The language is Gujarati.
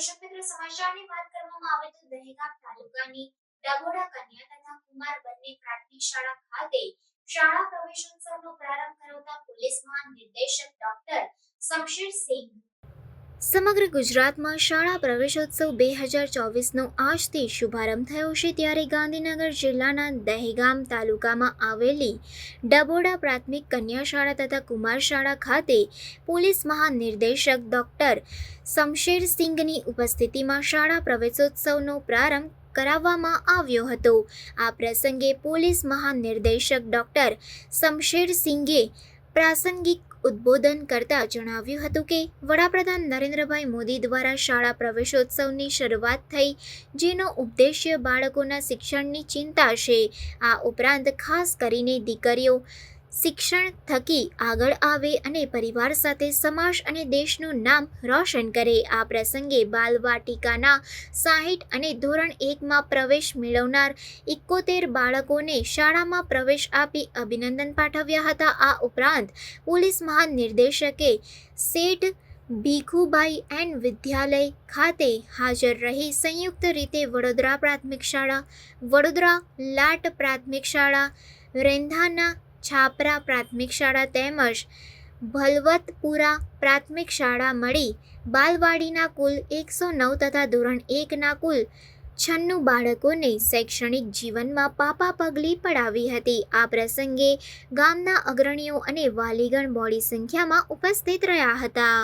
વાત કરવામાં આવે તો દહેગામ તાલુકાની ડગોડા કન્યા તથા કુમાર બંને પ્રાથમિક શાળા ખાતે શાળા પ્રવેશોત્સવનો પ્રારંભ કરાવતા પોલીસ મહાનિર્દેશક ડોક્ટર સમશેર સિંહ સમગ્ર ગુજરાતમાં શાળા પ્રવેશોત્સવ બે હજાર ચોવીસનો આજથી શુભારંભ થયો છે ત્યારે ગાંધીનગર જિલ્લાના દહેગામ તાલુકામાં આવેલી ડબોડા પ્રાથમિક કન્યા શાળા તથા કુમાર શાળા ખાતે પોલીસ મહાનિર્દેશક ડૉક્ટર શમશેર સિંઘની ઉપસ્થિતિમાં શાળા પ્રવેશોત્સવનો પ્રારંભ કરાવવામાં આવ્યો હતો. આ પ્રસંગે પોલીસ મહાનિર્દેશક ડૉક્ટર શમશેર સિંઘે પ્રાસંગિક ઉદ્બોધન કરતા જણાવ્યું હતું કે, વડાપ્રધાન નરેન્દ્રભાઈ મોદી દ્વારા શાળા પ્રવેશોત્સવની શરૂઆત થઈ, જેનો ઉદ્દેશ્ય બાળકોના શિક્ષણની ચિંતા છે. આ ઉપરાંત ખાસ કરીને દીકરીઓ શિક્ષણ થકી આગળ આવે અને પરિવાર સાથે સમાજ અને દેશનું નામ રોશન કરે. આ પ્રસંગે બાલવાટિકાના સાહીઠ અને ધોરણ એકમાં પ્રવેશ મેળવનાર એકોતેર બાળકોને શાળામાં પ્રવેશ આપી અભિનંદન પાઠવ્યા હતા. આ ઉપરાંત પોલીસ મહાનિર્દેશકે શેઠ ભીખુભાઈ એન્ડ વિદ્યાલય ખાતે હાજર રહી. સંયુક્ત રીતે વડોદરા પ્રાથમિક શાળા, વડોદરા લાટ પ્રાથમિક શાળા, રેંધાના છાપરા પ્રાથમિક શાળા તેમજ ભલવતપુરા પ્રાથમિક શાળા મળી. બાલવાડીના કુલ એકસો નવ તથા ધોરણ એકના કુલ છન્નું બાળકોને શૈક્ષણિક જીવનમાં પાપા પગલી પડાવી હતી. આ પ્રસંગે ગામના અગ્રણીઓ અને વાલીગણ મોડી સંખ્યામાં ઉપસ્થિત રહ્યા હતા.